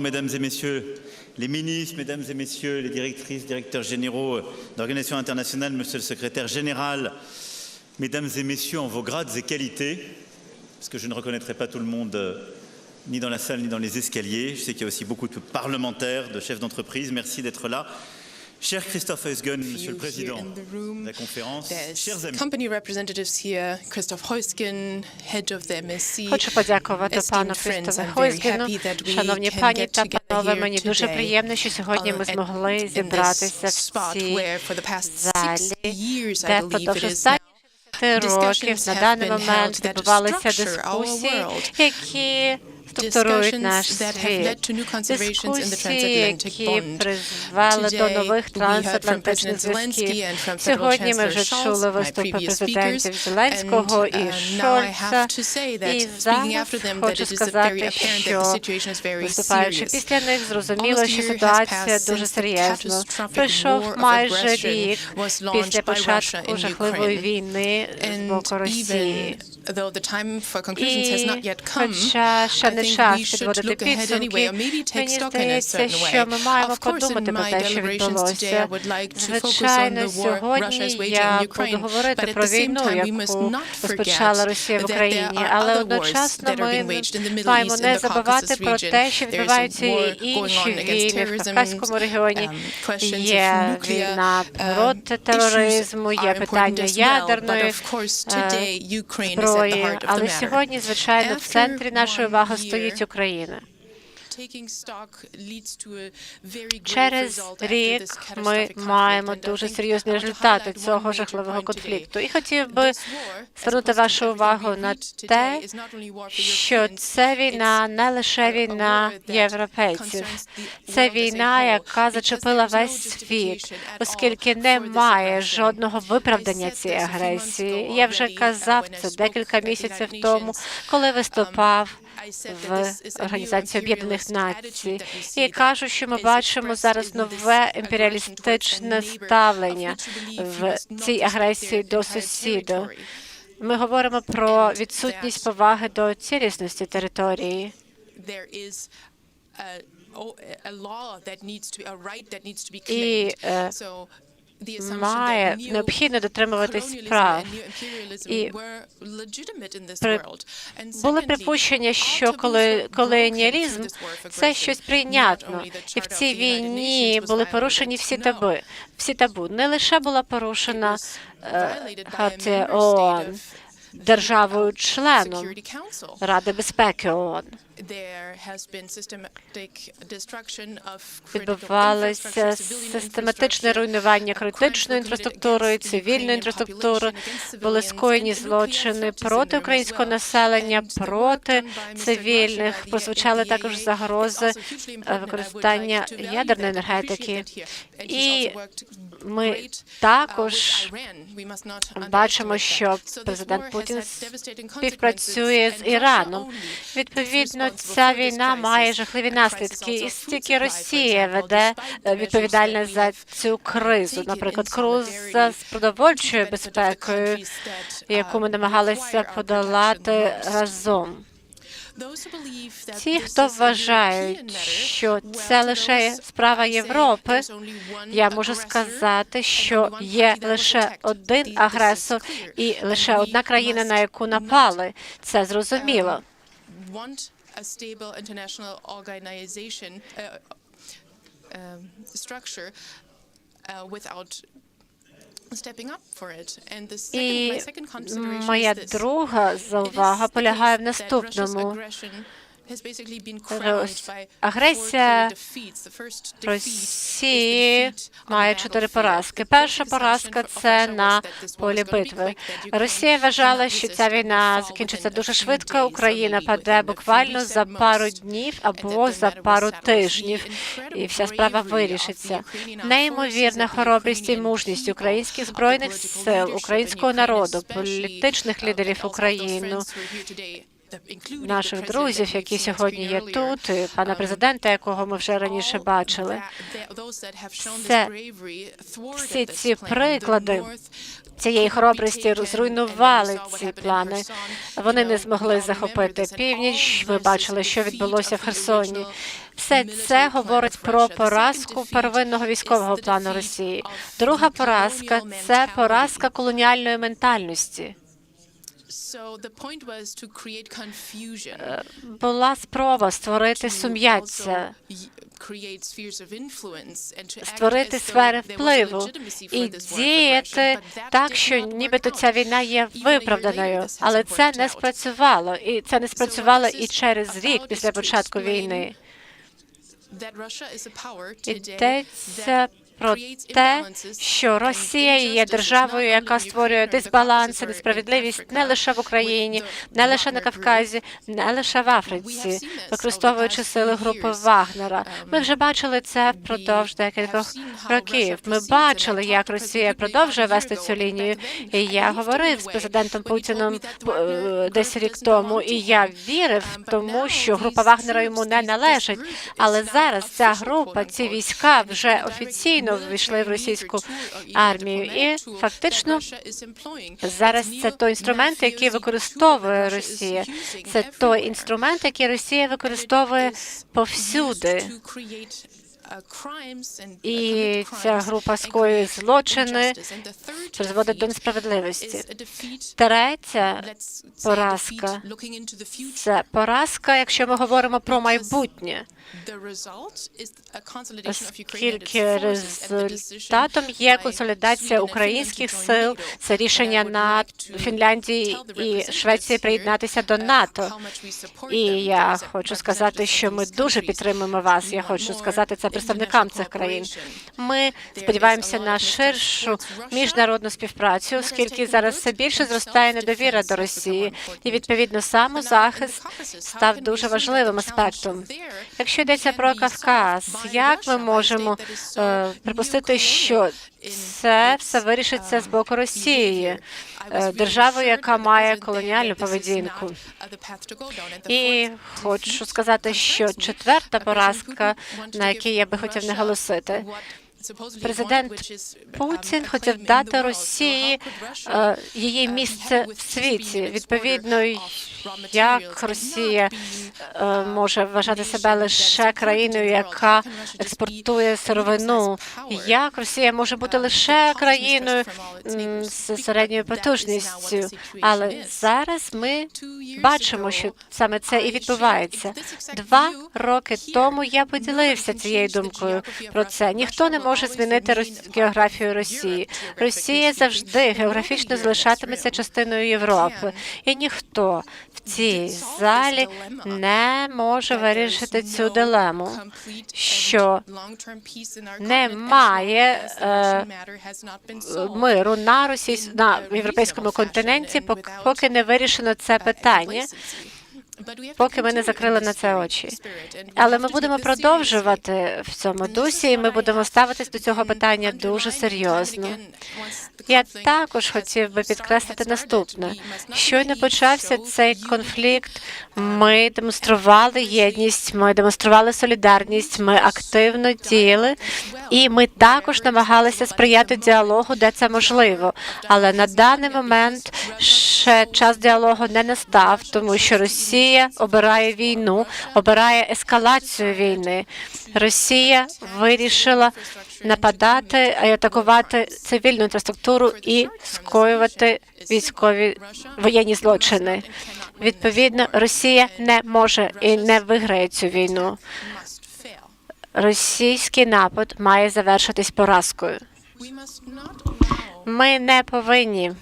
Mesdames et messieurs les ministres, mesdames et messieurs les directrices, directeurs généraux d'organisations internationales, monsieur le secrétaire général, mesdames et messieurs en vos grades et qualités, parce que je ne reconnaîtrai pas tout le monde euh, ni dans la salle ni dans les escaliers. Je sais qu'il y a aussi beaucoup de parlementaires, de chefs d'entreprise. Merci d'être là. Cher Christophe Heusgen, monsieur le président de la conférence, chers amis. company representatives here, Christoph Heusgen, head of the MSC. Хочу подякувати пану that we Шановні can пані get та together панове, here мені дуже приємно, що сьогодні ми uh, змогли зібратися в spot цій where for the past six залі, years, I де believe впродовж it is останніх років discussions на have даний been момент held that відбувалися structure our дискусії, world. які структурують наш have led світ. Дискусії, які призвели до нових трансатлантичних зв'язків. Сьогодні ми вже чули виступи президентів Зеленського і uh, now I have Шольца. to say that І speaking after зараз them that хочу сказати, що situation is very виступаючи після них, зрозуміло, що ситуація дуже серйозна. Пройшов майже рік після початку жахливої війни з боку Росії. the time for conclusions has І not yet come, хоча ще I не час підводити підсумки, мені здається, що ми маємо подумати про те, що відбулося. Звичайно, сьогодні я буду говорити про війну, яку розпочала Росія в Україні, але одночасно ми маємо не забувати про те, що відбуваються і інші війни в Кавказькому регіоні. um, Є війна um, проти тероризму, є питання ядерної е, зброї. Але сьогодні, звичайно, в центрі нашої уваги стоїть Україна. Через рік ми маємо дуже серйозні результати цього жахливого конфлікту. І хотів би звернути вашу увагу на те, що це війна не лише війна європейців, це війна, яка зачепила весь світ, оскільки немає жодного виправдання цієї агресії. Я вже uh, казав це декілька місяців тому, коли виступав в Організації Об'єднаних Націй і кажу, що ми бачимо зараз нове імперіалістичне ставлення в цій агресії до territory. Ми говоримо про відсутність поваги до цілісності території. Oh, І, е, Має необхідно дотримуватись прав. І при- Були припущення, що коли колоніалізм це щось прийнятно, і в цій війні були порушені всі табу. Всі табу не лише була порушена е, хартія ООН державою членом. Ради безпеки ООН. Відбувалося систематичне руйнування критичної інфраструктури, цивільної інфраструктури, були скоєні злочини проти українського населення, проти цивільних. Прозвучали також загрози е, використання ядерної енергетики. І ми uh, також бачимо, що президент Путін співпрацює з Іраном. Відповідно, ця війна має жахливі наслідки, і стільки Росія веде е, that за цю кризу. Наприклад, solidarity з продовольчою безпекою, яку ми uh, намагалися подолати разом. Ті, хто вважають, що це лише справа Європи, я можу сказати, що є лише один агресор і лише одна країна, на яку напали. Це зрозуміло. want a stable international organization uh, um, structure uh, without stepping up for it. And the second, І my second consideration моя is this. друга It is заувага the полягає в case that Russia's наступному. Агресія Росії має чотири поразки. Перша поразка це на полі битви. Росія вважала, що ця війна закінчиться дуже швидко. Україна паде буквально за пару днів або за пару тижнів, і вся справа вирішиться. Неймовірна хоробрість і мужність українських збройних сил, українського народу, політичних uh, лідерів України. Наших друзів, які сьогодні є тут, і пана Um, президента, якого ми вже раніше бачили. Це- всі ці приклади цієї хоробрості зруйнували ці плани. Вони не змогли захопити північ. Ви бачили, що відбулося в Херсоні. Все це говорить про поразку первинного військового плану Росії. Друга поразка це поразка колоніальної ментальності. Була спроба створити to сум'яття, створити сфери впливу і діяти так, що нібито ця війна є виправданою, але це не спрацювало, і це не спрацювало і через рік після початку війни. Йдеться про те, що Росія є державою, яка створює дисбаланси, несправедливість не лише в Україні, не лише на. Кавказі, не лише в Африці, використовуючи сили групи. Вагнера. Ми Um, вже бачили це впродовж декількох років. Ми бачили, як Росія продовжує вести цю лінію. І я говорив з президентом when he told Путіним me that п- Wagner е, Group десь рік тому, і я вірив Um, тому, що група Вагнера йому не належить. Але зараз ця група, ці війська вже a direct ввійшли в російську армію. І фактично. Зараз це той інструмент, який використовує Росія. Це той інструмент, який Росія використовує повсюди. Uh, uh, І ця група скоює злочини, призводить до несправедливості. Третя поразка це поразка, якщо ми говоримо про майбутнє. Оскільки результатом є консолідація українських сил, це рішення на Фінляндії і Швеції приєднатися до uh, НАТО. І я хочу сказати, що ми дуже підтримуємо вас. Я хочу сказати це представникам цих країн. Ми сподіваємося на ширшу міжнародну співпрацю, оскільки зараз все більше зростає недовіра до Росії, і відповідно самозахист став дуже важливим аспектом. Якщо йдеться про Кавказ, як ми можемо е, припустити, що це все вирішиться з um, боку Росії, е, assured яка має колоніальну поведінку. uh, І хочу сказати, що четверта Uh, поразка, на якій я би хотів наголосити, Президент um, Путін хотів дати Росії е, її uh, місце в світі. Відповідно, як Росія е, може вважати себе лише країною, яка експортує сировину? Як Росія може бути Um, лише країною з середньою потужністю? Але зараз ми бачимо, що саме це і відбувається. Два роки тому я поділився цією думкою про це. Ніхто не Russia може змінити географію Росії. Росія завжди географічно залишатиметься частиною Європи, і ніхто в цій залі не може вирішити цю дилему, що немає е, миру на Росії на європейському континенті, пок- поки не вирішено це питання. Поки ми не закрили на це очі. Але ми будемо продовжувати в цьому дусі, і ми будемо ставитись до цього питання дуже серйозно. Я також хотів би підкреслити наступне. Щойно почався цей конфлікт. Ми демонстрували єдність, ми демонстрували солідарність, ми активно діяли, і ми також намагалися сприяти діалогу, де це можливо. Але на даний момент ще час діалогу не настав, тому що Росія обирає війну, обирає ескалацію війни. Росія вирішила нападати і атакувати цивільну інфраструктуру і скоювати військові воєнні злочини. Відповідно, Росія не може і не виграє цю війну. Російський напад має завершитись поразкою. Ми не повинні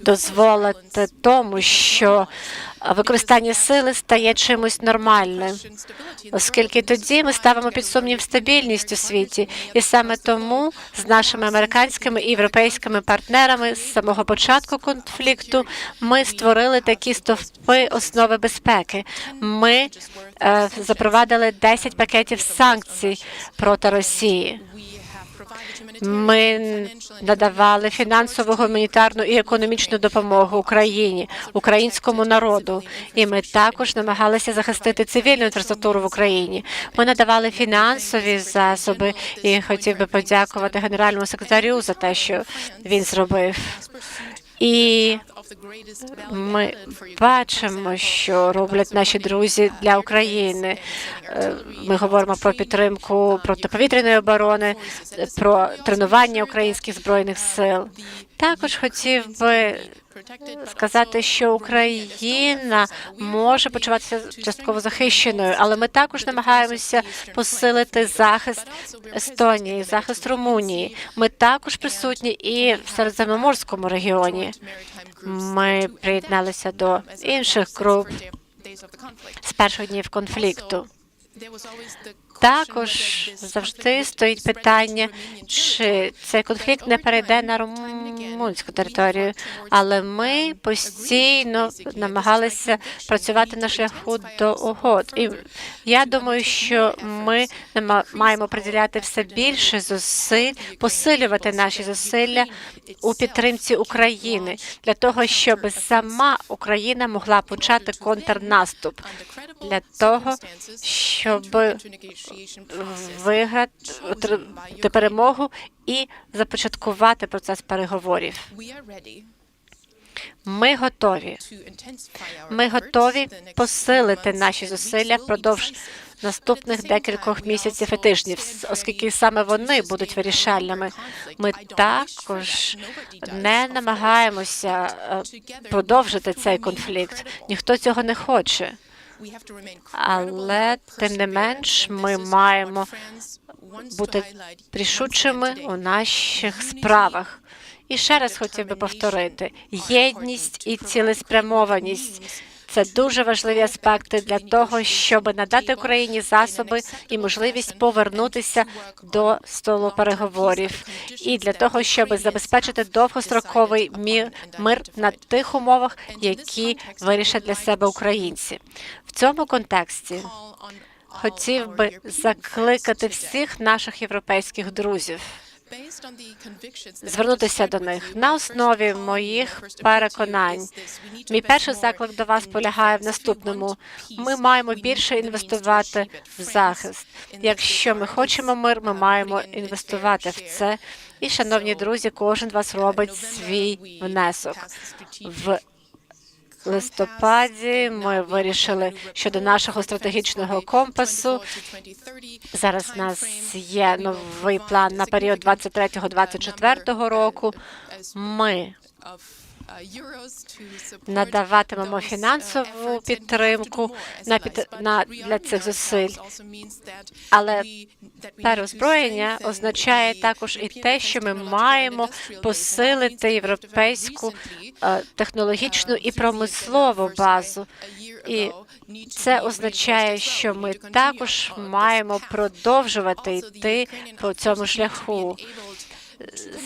дозволити тому, що використання сили стає чимось нормальним, оскільки тоді ми ставимо під сумнів стабільність у світі, і саме тому з нашими американськими і європейськими партнерами з самого початку конфлікту ми створили такі стовпи основи безпеки. Ми е, запровадили 10 пакетів санкцій проти Росії. Ми надавали фінансову, гуманітарну і економічну допомогу Україні, українському народу, і ми також намагалися захистити цивільну інфраструктуру в Україні. Ми надавали фінансові засоби і хотів би подякувати генеральному секретарю за те, що він зробив. І ми бачимо, що роблять наші друзі для України. Е, Ми говоримо про підтримку протиповітряної оборони, про тренування українських збройних сил. Також хотів би сказати, що Україна може почуватися частково захищеною, але ми також намагаємося посилити захист Естонії, захист Румунії. Ми також присутні і в Середземноморському регіоні. Ми приєдналися до інших груп з перших днів конфлікту. Також завжди стоїть питання, чи цей конфлікт не перейде на румунську територію, але ми постійно намагалися працювати на шляху до угод. І я думаю, що ми маємо приділяти все більше зусиль, посилювати наші зусилля у підтримці України для того, щоб сама Україна могла почати контрнаступ для того, щоб виграти перемогу і започаткувати процес переговорів. Ми готові. Ми готові посилити наші зусилля впродовж наступних декількох місяців і тижнів, оскільки саме вони будуть вирішальними. Ми також не намагаємося е, продовжити цей конфлікт. Ніхто цього не хоче. Але тим не менш, ми маємо бути рішучими у наших справах. І ще раз хотів би повторити: єдність і цілеспрямованість це дуже важливі аспекти для того, щоб надати Україні засоби і можливість повернутися до столу переговорів, і для того, щоб забезпечити довгостроковий мір, мир на тих умовах, які вирішать для себе українці. Цьому контексті хотів би закликати всіх наших європейських друзів звернутися до них на основі моїх переконань. Мій перший заклик до вас полягає в наступному: ми маємо більше інвестувати в захист. Якщо ми хочемо мир, ми маємо інвестувати в це. І, шановні друзі, кожен з вас робить свій внесок в листопаді. Ми вирішили щодо нашого стратегічного компасу. Зараз у нас є новий план на період 23-24 року. Ми надаватимемо фінансову підтримку на під на для цих зусиль. Але переозброєння означає також і те, що ми маємо посилити європейську е, технологічну і промислову базу. І це означає, що ми також маємо продовжувати йти по цьому шляху.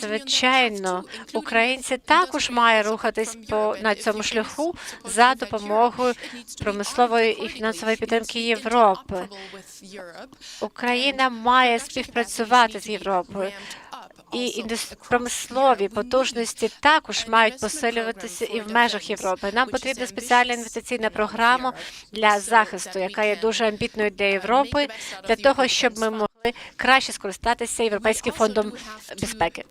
Звичайно, українці також мають рухатись по на цьому шляху за допомогою промислової і фінансової підтримки Європи. Україна має співпрацювати з Європою. І промислові потужності також мають посилюватися і в межах Європи. Нам потрібна спеціальна інвестиційна програма для захисту, яка є дуже амбітною для Європи, для того, щоб ми краще скористатися європейським фондом безпеки.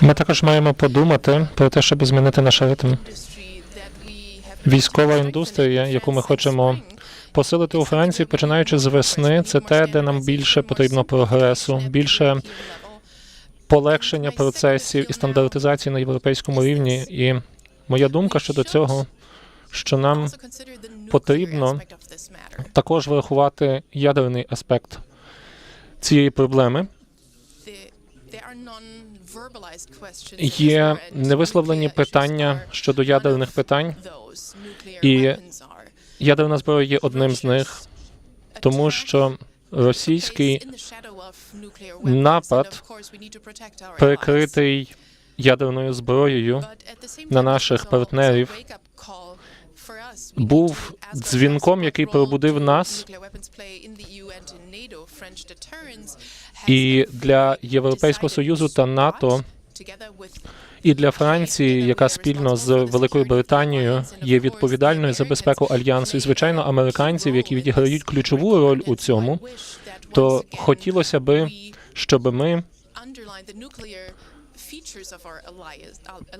Ми також маємо подумати про те, щоб змінити наш ритм. Військова індустрія, яку ми хочемо посилити у Франції, починаючи з весни, це те, де нам більше потрібно прогресу, більше полегшення процесів і стандартизації на європейському рівні. І моя думка щодо цього, що нам потрібно також врахувати ядерний аспект цієї проблеми. Є невисловлені питання щодо ядерних питань, і Ядерна зброя є одним з них, тому що російський напад прикритий ядерною зброєю на наших партнерів був дзвінком, який пробудив нас. І для Європейського союзу та НАТО, і для Франції, яка спільно з Великою Британією є відповідальною за безпеку альянсу, і звичайно американців, які відіграють ключову роль у цьому, то хотілося би, щоб ми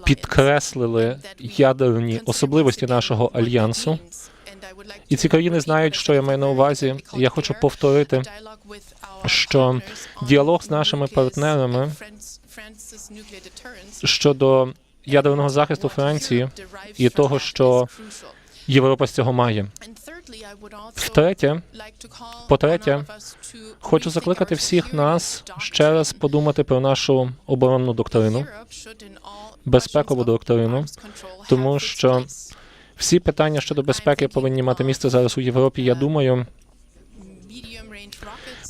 підкреслили ядерні особливості нашого альянсу. І ці країни знають, що я маю на увазі. Я хочу повторити, що діалог з нашими партнерами щодо ядерного захисту Франції і того, що Європа з цього має. Втретє, по-третє, Хочу закликати всіх нас ще раз подумати про нашу оборонну доктрину, безпекову доктрину, тому що всі питання щодо безпеки повинні мати місце зараз у Європі. Я думаю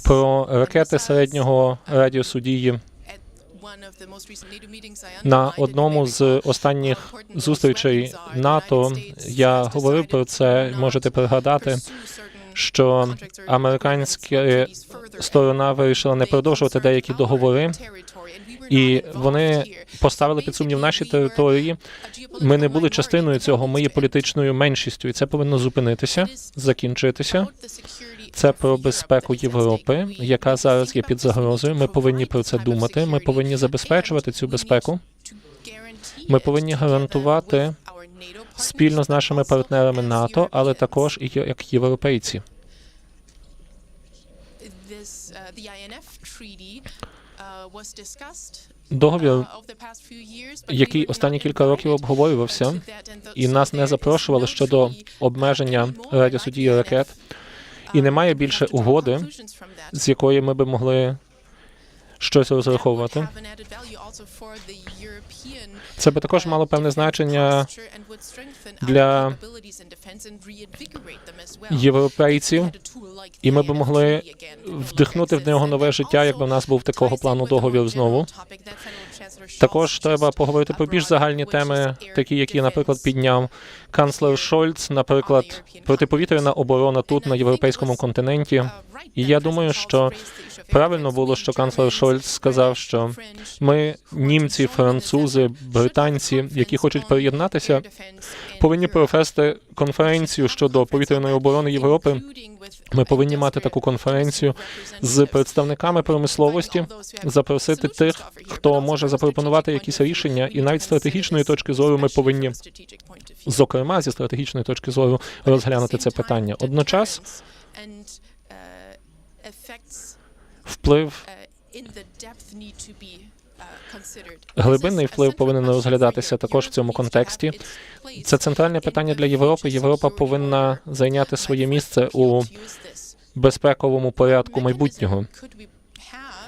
про ракети середнього радіусу дії на одному з останніх зустрічей НАТО. Я говорив про це. Можете пригадати, що американська сторона вирішила не продовжувати деякі договори, і вони поставили під сумнів наші території. Ми не були частиною цього. Ми є політичною меншістю, і це повинно зупинитися, закінчитися. Це про безпеку Європи, яка зараз є під загрозою. Ми повинні про це думати. Ми повинні забезпечувати цю безпеку. Ми повинні гарантувати спільно з нашими партнерами НАТО, але також і як європейці. Договір, який останні кілька років обговорювався, і нас не запрошували щодо обмеження радіусу дії ракет, і немає більше угоди, з якої ми би могли щось розраховувати. Це би також мало певне значення для європейців, і ми б могли вдихнути в нього нове життя, якби в нас був такого плану договір знову. Також треба поговорити про більш загальні теми, такі, які, наприклад, підняв канцлер Шольц, наприклад, протиповітряна оборона тут на європейському континенті. І я думаю, що правильно було, що канцлер Шольц сказав, що ми, німці, французи, британці, які хочуть приєднатися, повинні провести конференцію щодо повітряної оборони Європи. Ми повинні мати таку конференцію з представниками промисловості, запросити тих, хто може запропонувати якісь рішення, і навіть стратегічної точки зору ми повинні, зокрема, зі стратегічної точки зору розглянути це питання. Одночас вплив глибинний вплив повинен розглядатися також в цьому контексті. Це центральне питання для Європи. Європа повинна зайняти своє місце у безпековому порядку майбутнього.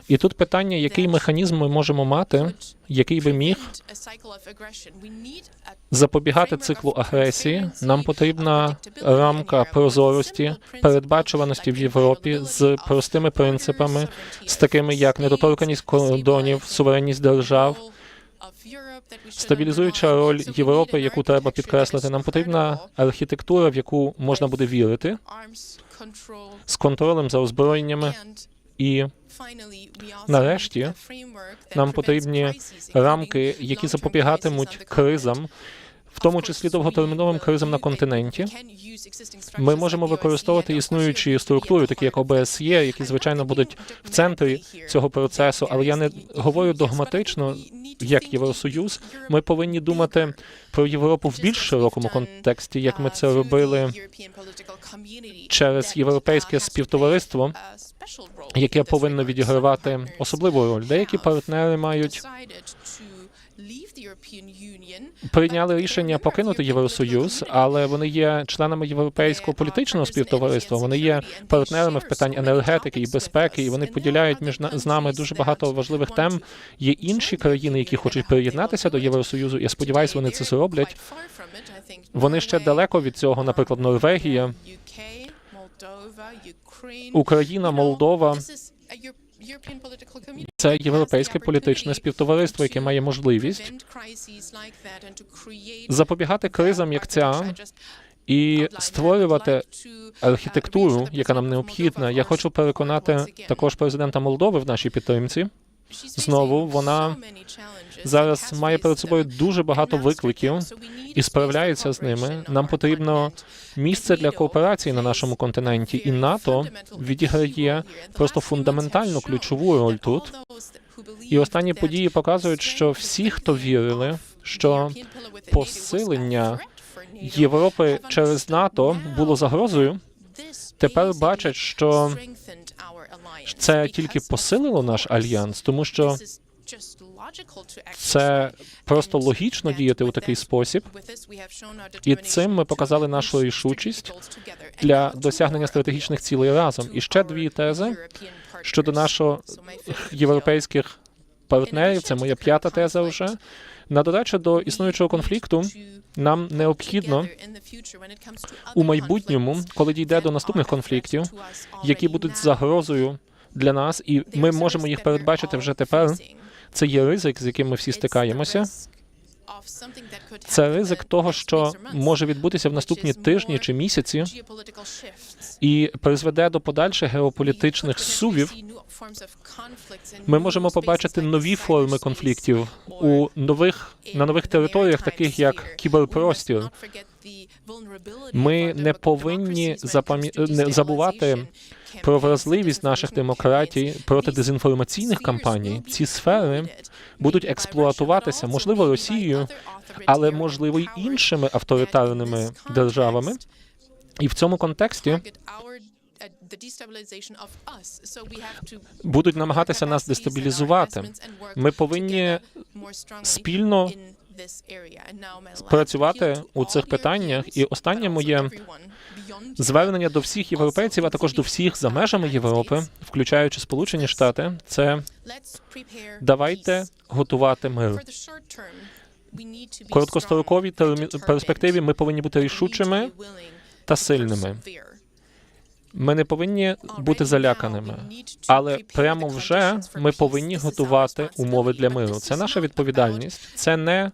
І тут питання, який механізм ми можемо мати, який би міг запобігати циклу агресії. Нам потрібна рамка прозорості, передбачуваності в Європі з простими принципами, з такими як недоторканість кордонів, суверенність держав. Стабілізуюча роль Європи, яку треба підкреслити, нам потрібна архітектура, в яку можна буде вірити, з контролем за озброєннями і Нарешті нам потрібні рамки, які запобігатимуть кризам, в тому числі довготерміновим кризам на континенті. Ми можемо використовувати існуючі структури, такі як ОБСЄ, які звичайно будуть в центрі цього процесу. Але я не говорю догматично, як Євросоюз. Ми повинні думати про Європу в більш широкому контексті, як ми це робили через європейське співтовариство, яке повинно відігравати особливу роль. Деякі партнери мають прийняли рішення покинути Євросоюз, але вони є членами європейського політичного співтовариства. Вони є партнерами в питань енергетики і безпеки, і вони поділяють між з нами дуже багато важливих тем. Є інші країни, які хочуть приєднатися до Євросоюзу. Я сподіваюся, вони це зроблять. Вони ще далеко від цього, наприклад, Норвегія, Україна, Молдова. Це європейське політичне співтовариство, яке має можливість запобігати кризам, як ця, і створювати архітектуру, яка нам необхідна. Я хочу переконати також президента Молдови в нашій підтримці. Знову вона зараз має перед собою дуже багато викликів і справляється з ними. Нам потрібно місце для кооперації на нашому континенті, і НАТО відіграє просто фундаментальну ключову роль тут. І останні події показують, що всі, хто вірили, що посилення Європи через НАТО було загрозою, тепер бачать, що це тільки посилило наш альянс, тому що це просто логічно діяти у такий спосіб. І цим ми показали нашу рішучість для досягнення стратегічних цілей разом. І ще дві тези щодо нашого європейських партнерів. Це моя п'ята теза вже. На додачу до існуючого конфлікту нам необхідно у майбутньому, коли дійде до наступних конфліктів, які будуть загрозою для нас, і ми можемо їх передбачити вже тепер. Це є ризик, з яким ми всі стикаємося. Це ризик того, що може відбутися в наступні тижні чи місяці, і призведе до подальших геополітичних сувів. Ми можемо побачити нові форми конфліктів у нових на нових територіях, таких як кіберпростір. Ми не повинні не забувати про вразливість наших демократій проти дезінформаційних кампаній. Ці сфери будуть експлуатуватися, можливо, Росією, але можливо й іншими авторитарними державами. І в цьому контексті будуть намагатися нас дестабілізувати. Ми повинні спільно працювати у цих питаннях. І останнє моє звернення до всіх європейців, а також до всіх за межами Європи, включаючи Сполучені Штати, це давайте готувати мир. Короткостроковій перспективі ми повинні бути рішучими та сильними. Ми не повинні бути заляканими, але прямо вже ми повинні готувати умови для миру. Це наша відповідальність. Це не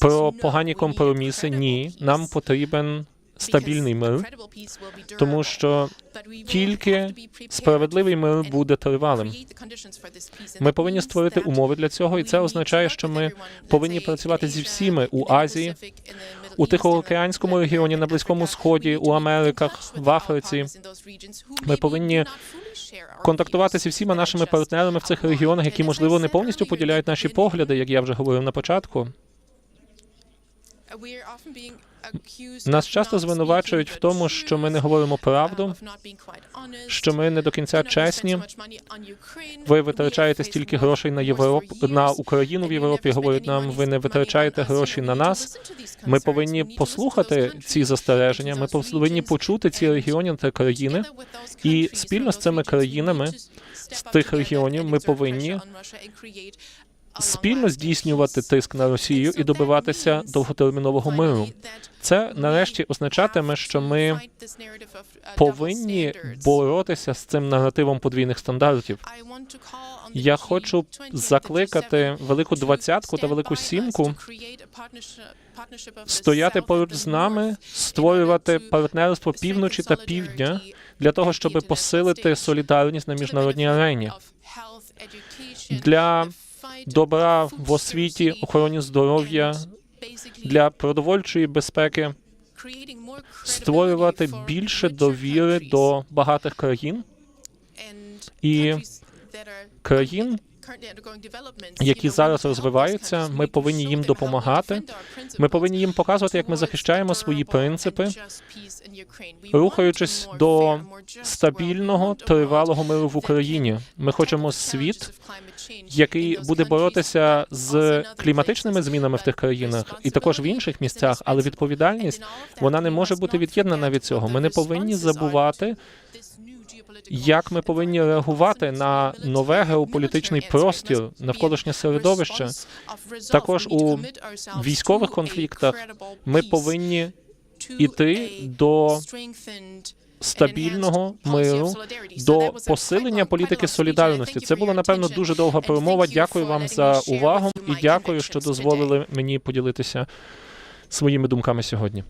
про погані компроміси. Ні, нам потрібен стабільний мир, тому що тільки справедливий мир буде тривалим. Ми повинні створити умови для цього, і це означає, що ми повинні працювати зі всіми у Азії, у Тихоокеанському регіоні, на Близькому Сході, у Америках, в Африці. Ми повинні контактувати зі всіма нашими партнерами в цих регіонах, які можливо не повністю поділяють наші погляди, як я вже говорив на початку. Нас часто звинувачують в тому, що ми не говоримо правду, Що ми не до кінця чесні. Ви витрачаєте стільки грошей на Європу на Україну в Європі. Говорять нам, ви не витрачаєте гроші на нас. Ми повинні послухати ці застереження. Ми повинні почути ці регіони та країни, і спільно з цими країнами з тих регіонів ми повинні спільно здійснювати тиск на Росію і добиватися довготермінового миру. Це нарешті означатиме, що ми повинні боротися з цим наративом подвійних стандартів. Я хочу закликати велику двадцятку та велику сімку Стояти поруч з нами, створювати партнерство півночі та півдня для того, щоб посилити солідарність на міжнародній арені. для Добра в освіті, охороні здоров'я, для продовольчої безпеки, створювати більше довіри до багатих країн і країн, які зараз розвиваються. Ми повинні їм допомагати. Ми повинні їм показувати, як ми захищаємо свої принципи, рухаючись до стабільного, тривалого миру в Україні. Ми хочемо світ, який буде боротися з кліматичними змінами в тих країнах і також в інших місцях, але відповідальність вона не може бути від'єднана від цього. Ми не повинні забувати, як ми повинні реагувати на нове геополітичний простір, навколишнє середовище. Також у військових конфліктах ми повинні іти до стабільного миру, до посилення політики солідарності. Це була напевно дуже довга промова. Дякую вам за увагу і дякую, що дозволили мені поділитися своїми думками сьогодні.